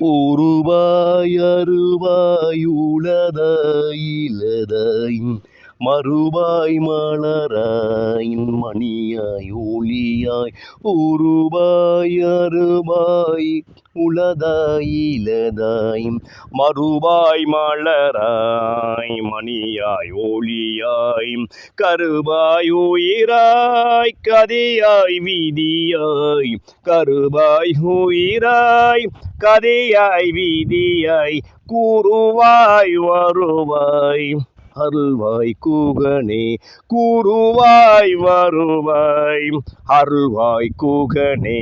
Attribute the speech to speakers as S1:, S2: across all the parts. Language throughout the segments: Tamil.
S1: உருவாய் அருவாய் உளதாய் மறுபாய் மலராயின் மணியாய் ஒளியாய் உருபாய் அருபாய் உளதாய் இலதாய் மறுவாய் மலராய் மணியாய் ஒளியாய் கருபாய் உயிராய் கதையாய் வீதியாய் கருபாய் உயிராய் கதையாய் வீதியாய் கூறுவாய் வருவாய். அருள்வாய் கூகனே கூறுவாய் வருவாய். அருள்வாய் கூகனே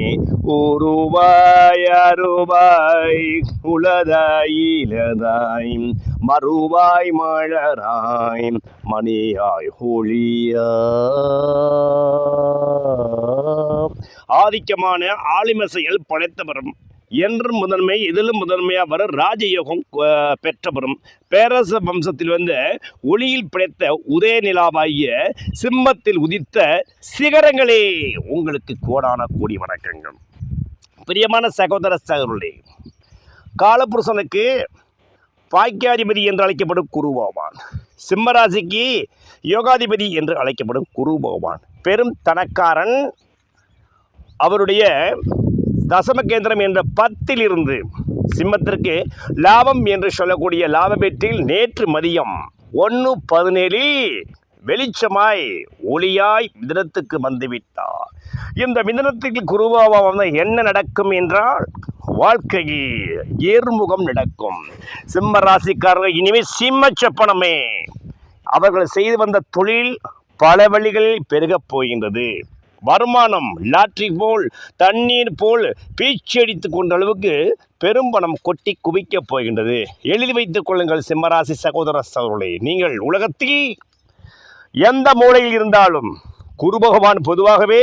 S1: ஊருவாய் அருவாய் உளதாய் இலதாய் மறுவாய் மழராய் மணியாய் ஹோழியா ஆதிக்கமான ஆளுமை செயல் படைத்தவரும் என்றும் முதன்மை இதிலும் முதன்மையாக வர ராஜயோகம் அஹ், பெற்றவரும் பேரரச வம்சத்தில் வந்த ஒளியில் பிழைத்த உதயநிலாவாகிய சிம்மத்தில் உதித்த சிகரங்களே உங்களுக்கு கோடான கோடி வணக்கங்கள். பிரியமான சகோதர சகோதரே காலபுருஷனுக்கு பாக்கியாதிபதி என்று அழைக்கப்படும் குரு பகவான் சிம்மராசிக்கு யோகாதிபதி என்று அழைக்கப்படும் குரு பகவான். பெரும் தனக்காரன் அவருடைய தசம கேந்திரம் என்ற பத்திலிருந்து சிம்மத்திற்கு லாபம் என்று சொல்லக்கூடிய லாபபெற்றில் நேற்று மதியம் ஒன்று பதினேழில் வெளிச்சமாய் ஒளியாய் மிதனத்துக்கு வந்துவிட்டார். இந்த மிதனத்துக்கு குருவாவாக என்ன நடக்கும் என்றால் வாழ்க்கையில் ஏறுமுகம் நடக்கும். சிம்ம ராசிக்காரர்கள் இனிமேல் சிம்ம செப்பனமே. அவர்கள் செய்து வந்த தொழில் பல வழிகளில் பெருகப் போகின்றது. வருமானம் லாட்ரி போல் தண்ணீர் போல் பீச்சடித்துக் கொண்ட அளவுக்கு பெரும் பணம் கொட்டி குவிக்கப் போகின்றது. எழுதி வைத்துக் கொள்ளுங்கள் சிம்மராசி சகோதர சகோதரர்களே. நீங்கள் உலகத்தில் எந்த மூலையில் இருந்தாலும் குரு பகவான் பொதுவாகவே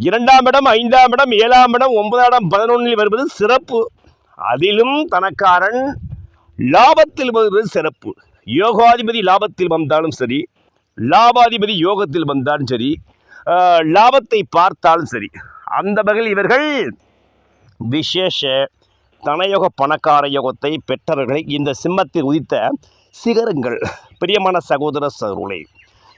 S1: இரண்டாம் இடம் ஐந்தாம் இடம் ஏழாம் இடம் ஒன்பதாம் இடம் பதினொன்றில் வருவது சிறப்பு. அதிலும் தனக்காரன் லாபத்தில் வருவது சிறப்பு. யோகாதிபதி லாபத்தில் வந்தாலும் சரி லாபாதிபதி யோகத்தில் வந்தாலும் சரி லாபத்தை பார்த்தாலும் சரி. அந்த வகையில் இவர்கள் விசேஷ தனயோக பணக்கார யோகத்தை பெற்றவர்களை இந்த சிம்மத்தில் உதித்த சிகரங்கள். பிரியமான சகோதர சகோதரே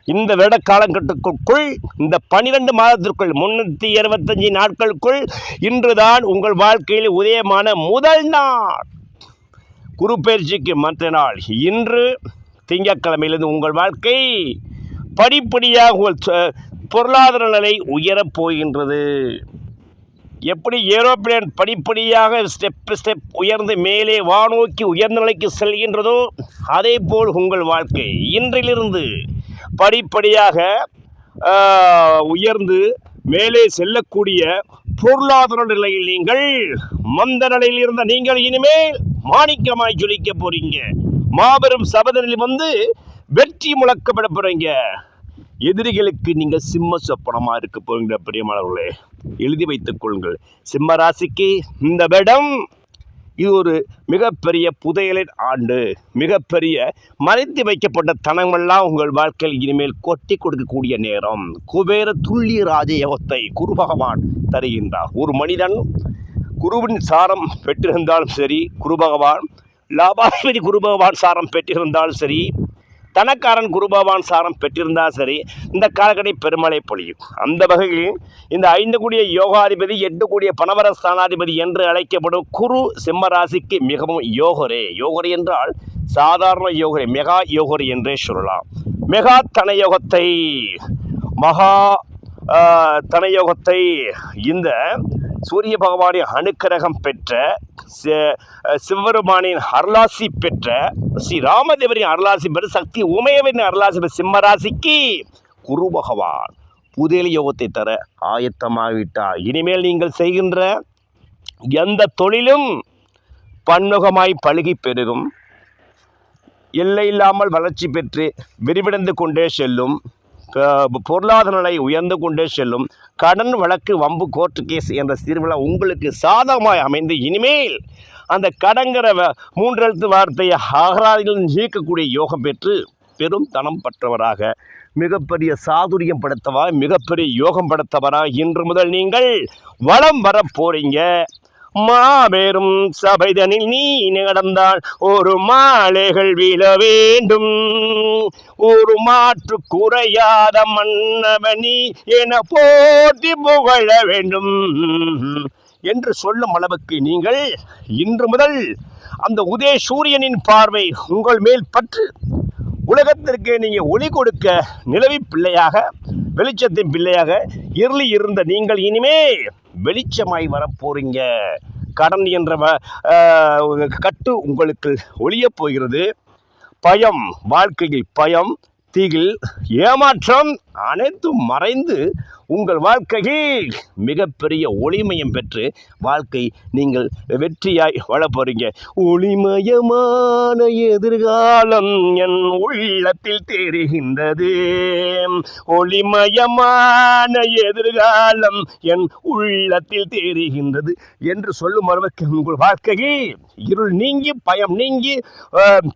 S1: இந்த வருட காலகட்டத்திற்குள் இந்த பனிரெண்டு மாதத்திற்குள் முன்னூற்றி இருபத்தஞ்சி நாட்களுக்குள் இன்றுதான் உங்கள் வாழ்க்கையில் உதயமான முதல் நாள். குரு பயிற்சிக்கு மற்ற நாள். இன்று திங்கட்கிழமையிலிருந்து உங்கள் வாழ்க்கை படிப்படியாக உங்கள் பொருளாதார நிலை உயரப் போகின்றது. எப்படி ஏரோப்ளேன் படிப்படியாக ஸ்டெப் ஸ்டெப் உயர்ந்து மேலே வானோக்கி உயர்ந்த நிலைக்கு செல்கின்றதோ அதே போல் உங்கள் வாழ்க்கை. இன்றிலிருந்து படிப்படியாக உயர்ந்து மேலே செல்லக்கூடிய பொருளாதார நிலையில் நீங்கள் மந்த நிலையில் இருந்த நீங்கள் இனிமேல் மாணிக்கமாய் ஜொலிக்க போறீங்க. மாபெரும் சபதனில் வந்து வெற்றி முழக்கப்பட போறீங்க. எதிரிகளுக்கு நீங்கள் சிம்ம சொப்பனமாக இருக்க போகிற பிரியமானவர்களே? எழுதி வைத்துக் கொள்ளுங்கள். சிம்ம ராசிக்கு இந்த இடம் இது ஒரு மிகப்பெரிய புதையலின் ஆண்டு. மிகப்பெரிய மறைத்து வைக்கப்பட்ட தனமெல்லாம் உங்கள் வாழ்க்கையில் இனிமேல் கொட்டி கொடுக்கக்கூடிய நேரம். குபேர துள்ளிய ராஜயோகத்தை குரு பகவான் தருகின்றார். ஒரு மனிதன் குருவின் சாரம் பெற்றிருந்தாலும் சரி குரு பகவான் லாபாதிபதி குரு பகவான் சாரம் பெற்றிருந்தாலும் சரி தனக்காரன் குருபவான் சாரம் பெற்றிருந்தால் சரி இந்த காலக்கடை பெருமழை பொழியும். அந்த வகையில் இந்த ஐந்து கூடிய யோகாதிபதி எட்டு கூடிய பணவர ஸ்தானாதிபதி என்று அழைக்கப்படும் குரு சிம்ம ராசிக்கு மிகவும் யோகரே. யோகரே என்றால் சாதாரண யோகரே மெகா யோகரி என்றே சொல்லலாம். மெகா தனயோகத்தை மகா தனயோகத்தை இந்த சூரிய பகவானின் அனுக்கிரகம் பெற்ற சிவபெருமானின் அருளாசி பெற்ற ஸ்ரீ ராமதேவரின் அருளாசி பெற்ற சக்தி உமையவரின் அருளாசி பெற்ற சிம்மராசிக்கு குரு பகவான் புதிய யோகத்தை தர ஆயத்தமாகிவிட்டார் இனிமேல் நீங்கள் செய்கின்ற எந்த தொழிலும் பன்முகமாய் பழுகி பெருகும். எல்லை இல்லாமல் வளர்ச்சி பெற்று விரிவடைந்து கொண்டே செல்லும். பொருளாதார நிலை உயர்ந்து கொண்டே செல்லும் கடன் வழக்கு வம்பு கோர்ட்டு கேஸ் என்ற திருவிழா உங்களுக்கு சாதகமாய் அமைந்து இனிமேல் அந்த கடங்கிற வ- மூன்றெழுத்து வார்த்தையை அகராதியில் நீக்கக்கூடிய யோகம் பெற்று பெரும் தனம் பெற்றவராக மிகப்பெரிய சாதுரியம் படுத்தவா மிகப்பெரிய யோகம் படுத்தவராக இன்று முதல் நீங்கள் வளம் வர போறீங்க. மாபெரும் சபைதனில் நீ நடந்தால் ஒரு மாலைகள் வீழ வேண்டும். ஒரு மாற்று குறையாத மன்னவனி என போட்டி புகழ வேண்டும். என்று சொல்லும் அளவுக்கு நீங்கள் இன்று முதல் அந்த உதய சூரியனின் பார்வை உங்கள் மேல் பற்று. உலகத்திற்கு நீங்கள் ஒளி கொடுக்க நிலவி பிள்ளையாக வெளிச்சத்தின் பிள்ளையாக இருளி இருந்த நீங்கள் இனிமே வெளிச்சமாய் வரப்போறீங்க. கடன் என்ற கட்டு உங்களுக்கு ஒளியப் போகிறது. பயம் வாழ்க்கையில் பயம் திகில் ஏமாற்றம். அனைத்தும் மறைந்து உங்கள் வாழ்க்கையில் மிகப்பெரிய ஒளிமயம் பெற்று வாழ்க்கை நீங்கள் வெற்றியாய் வாழப் போறீங்க ஒளிமயமான எதிர்காலம் என் உள்ளத்தில் தெரிகின்றது. ஒளிமயமான எதிர்காலம் என் உள்ளத்தில் தெரிகின்றது என்று சொல்லும் அளவுக்கு உங்கள் வாழ்க்கையில் இருள் நீங்கி பயம் நீங்கி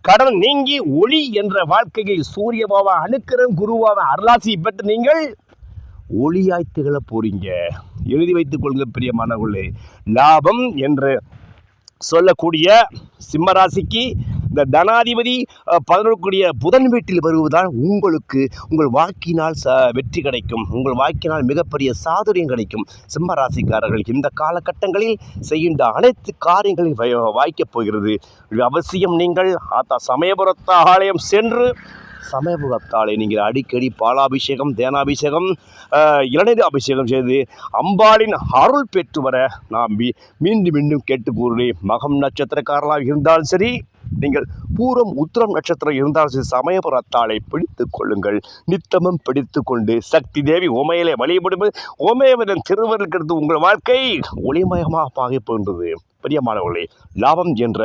S1: கடன் நீங்கி ஒளி என்ற வாழ்க்கையை சூரியபாவா அணுக்கிறன் குருவாவை அருளாசி பெற்று நீங்கள் ஒளியாய் திகழ போறீங்க. எழுதி வைத்துக் கொள்ளுங்க பிரியமானவர்களே லாபம் என்று சொல்லக்கூடிய சிம்மராசிக்கு இந்த தனாதிபதி பதினொருக்குரிய புதன் வீட்டில் வருவதால் உங்களுக்கு உங்கள் வாக்கினால் ச வெற்றி கிடைக்கும். உங்கள் வாக்கினால் மிகப்பெரிய சாதுரியம் கிடைக்கும். சிம்ம ராசிக்காரர்கள் இந்த காலகட்டங்களில் செய்கின்ற அனைத்து காரியங்களையும் வாய்க்கப் போகிறது. அவசியம் நீங்கள் ஆத்தா சமயபுரத்த ஆலயம் சென்று சமயபுரத்தாலே நீங்கள் அடிக்கடி பாலாபிஷேகம் தேனாபிஷேகம் இளநீர் அபிஷேகம் செய்து அம்பாளின் அருள் பெற்று வர நாம் மீ- மீண்டும் மீண்டும் கேட்டு கூறுகிறேன். மகம் நட்சத்திரக்காரர்களாக இருந்தாலும் சரி நீங்கள் பூரம் உத்திரம் நட்சத்திரம் இருந்தால் சமயபுரத்தாளை பிடித்து கொள்ளுங்கள். நித்தமும் பிடித்து கொண்டு சக்தி தேவி உமையிலே வழிபடும் உமையவரின் திருவருக்கிறது உங்கள் வாழ்க்கை ஒளிமயமாக ஆகி பெரிய பிரியமானவர்களே லாபம் என்ற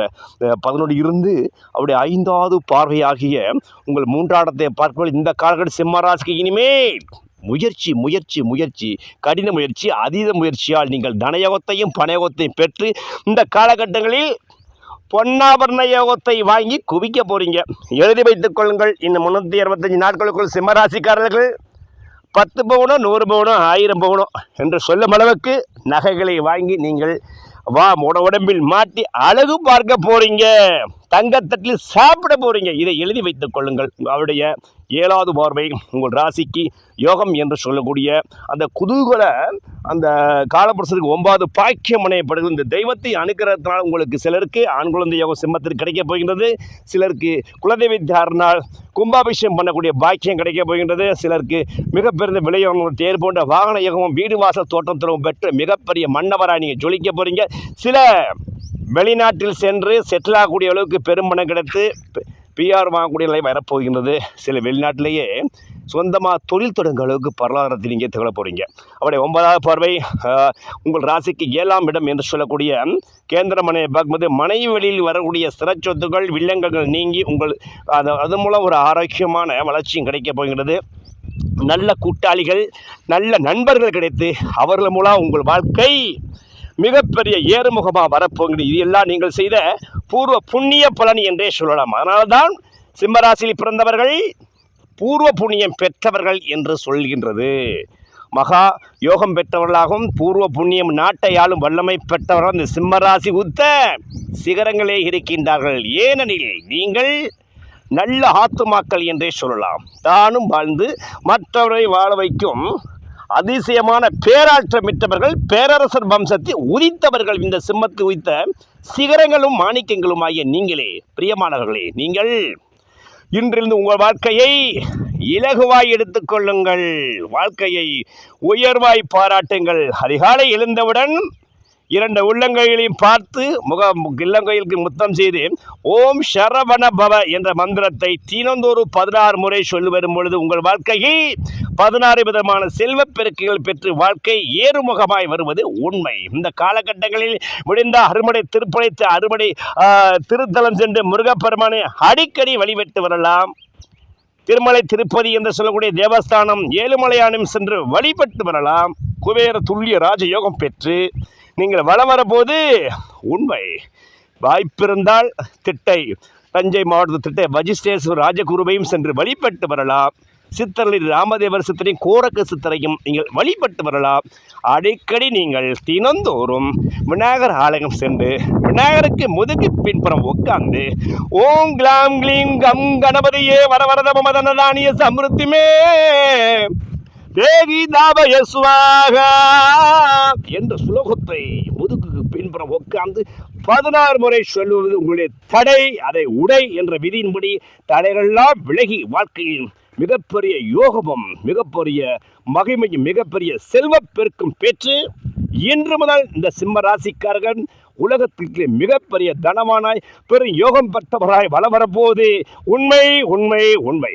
S1: பதினோடு பதினொன்று இருந்து அவருடைய ஐந்தாவது பார்வையாகிய உங்கள் மூன்றாடத்தை பார்க்கும்போது இந்த காலகட்ட சிம்மராசிக்கு இனிமேல் முயற்சி முயற்சி முயற்சி கடின முயற்சி அதீத முயற்சியால் நீங்கள் தனயோகத்தையும் பணயோகத்தையும் பெற்று இந்த காலகட்டங்களில் பொன்னாபரண யோகத்தை வாங்கி குவிக்க போகிறீங்க எழுதி வைத்துக் கொள்ளுங்கள். இந்த முந்நூற்றி இருபத்தஞ்சி நாட்களுக்குள் சிம்மராசிக்காரர்கள் பத்து பவுனோ நூறு பவுனோ ஆயிரம் பவுனோ என்று சொல்லும் அளவுக்கு நகைகளை வாங்கி நீங்கள் வா உட உடம்பில் மாட்டி அழகு பார்க்க போகிறீங்க தங்கத்தட்டில் சாப்பிட போகிறீங்க இதை எழுதி வைத்துக் கொள்ளுங்கள். அவருடைய ஏழாவது பார்வை உங்கள் ராசிக்கு யோகம் என்று சொல்லக்கூடிய அந்த குதூகல அந்த காலப்புருஷத்துக்கு ஒன்பது பாக்கியம் அணையப்படுகிறது. இந்த தெய்வத்தை அனுக்கிறதுனால உங்களுக்கு சிலருக்கு ஆண் குழந்தை யோகம் சிம்மத்திற்கு கிடைக்கப் போகின்றது. சிலருக்கு குலதெய்வ தாரினால் கும்பாபிஷேகம் பண்ணக்கூடிய பாக்கியம் கிடைக்கப் போகின்றது. சிலருக்கு மிகப்பெரிய விலையோகம் தேர் போன்ற வாகன யோகமும் வீடு வாசல் தோட்டம் திறவும் பெற்று மிகப்பெரிய மன்னவராக நீங்கள் ஜொலிக்க போகிறீங்க சில வெளிநாட்டில் சென்று செட்டில் ஆகக்கூடிய அளவுக்கு பெரும்பணம் கிடைத்து பிஆர் வாங்கக்கூடிய நிலை வரப்போகின்றது. சில வெளிநாட்டிலேயே சொந்தமாக தொழில் தொடங்க அளவுக்கு பொருளாதாரத்தில் நீங்கள் திகழ போகிறீங்க அவருடைய ஒன்பதாவது பார்வை உங்கள் ராசிக்கு ஏழாம் இடம் என்று சொல்லக்கூடிய கேந்திர மனையை பார்க்கும்போது மனைவி வழியில் வரக்கூடிய சிறச்சொத்துக்கள் வில்லங்கங்கள் நீங்கி உங்கள் அது அது மூலம் ஒரு ஆரோக்கியமான வளர்ச்சியும் கிடைக்கப் போகின்றது. நல்ல கூட்டாளிகள் நல்ல நண்பர்கள் கிடைத்து அவர்கள் மூலம் உங்கள் வாழ்க்கை மிகப்பெரிய ஏறுமுகமாக வரப்போகிறது இது எல்லாம் நீங்கள் செய்த பூர்வ புண்ணிய பலன் என்றே சொல்லலாம். அதனால்தான் சிம்மராசியில் பிறந்தவர்கள் பூர்வ புண்ணியம் பெற்றவர்கள் என்று சொல்கின்றது. மகா யோகம் பெற்றவர்களாகவும் பூர்வ புண்ணியம் நாட்டை ஆளும் வல்லமை பெற்றவர்கள் இந்த சிம்மராசி உத்த சிகரங்களே இருக்கின்றார்கள். ஏனெனில் நீங்கள் நல்ல ஆத்துமாக்கள் என்றே சொல்லலாம். தானும் வாழ்ந்து மற்றவரை வாழ வைக்கும் அதிசயமான பேராற்ற மிட்டவர்கள் பேரரசர் வம்சத்தை உதித்தவர்கள் இந்த சிம்மத்தை உதித்த சிகரங்களும் மாணிக்கங்களும் ஆகிய நீங்களே பிரியமானவர்களே நீங்கள். இன்றிருந்து உங்கள் வாழ்க்கையை இலகுவாய் எடுத்துக்கொள்ளுங்கள் வாழ்க்கையை உயர்வாய் பாராட்டுங்கள். அதிகாலை எழுந்தவுடன் இரண்டு உள்ளங்கைகளையும் பார்த்து முக இல்லங்கைகளுக்கு முத்தம் செய்து ஓம் சரவண பவ என்ற மந்திரத்தை தினந்தோறு பதினாறு முறை சொல்லி வரும் பொழுது உங்கள் வாழ்க்கையில் பதினாறு விதமான செல்வப் பெருக்குகள் பெற்று வாழ்க்கை ஏறுமுகமாய் வருவது உண்மை. இந்த காலகட்டங்களில் முடிந்த அறுமடை திருப்படைத்து அறுமடை திருத்தலம் சென்று முருகப்பெருமானை அடிக்கடி வழிபட்டு வரலாம். திருமலை திருப்பதி என்று சொல்லக்கூடிய தேவஸ்தானம் ஏழுமலையானும் சென்று வழிபட்டு வரலாம். குபேர துல்லிய ராஜயோகம் பெற்று நீங்கள் வளம் வரபோது உண்மை. வாய்ப்பிருந்தால் திட்டை தஞ்சை மாவட்ட திட்டை வஜிஸ்டேஸ்வர் ராஜகுருவையும் சென்று வழிபட்டு வரலாம். சித்தரில் ராமதேவர் சித்தரையும் கோரக்க சித்தரையும் நீங்கள் வழிபட்டு வரலாம். அடிக்கடி நீங்கள் தினந்தோறும் விநாயகர் ஆலயம் சென்று விநாயகருக்கு முதுகு பின்புறம் உட்கார்ந்து ஓம் கிளாம் கிளீம் கம் கணபதியே வரவரத மதனதானிய சமிருத்திமே. தேவி தாபய சுவாகா என்ற சுலோகத்தை முதுகுக்கு பின்புறம் உட்கார்ந்து பதினாறு முறை சொல்லுவது உங்களுடைய தடை அதை உடை என்ற விதியின்படி தடைகளெல்லாம் விலகி வாழ்க்கையில் மிகப்பெரிய யோகமும் மிகப்பெரிய மகிமையும் மிகப்பெரிய செல்வப் பெருக்கும் பெற்று இன்று முதல் இந்த சிம்ம ராசிக்காரர்கள் உலகத்திற்கு மிகப்பெரிய தனமானாய் பெரும் யோகம் பெற்றவராய் வளம் வரப்போது உண்மை உண்மை உண்மை.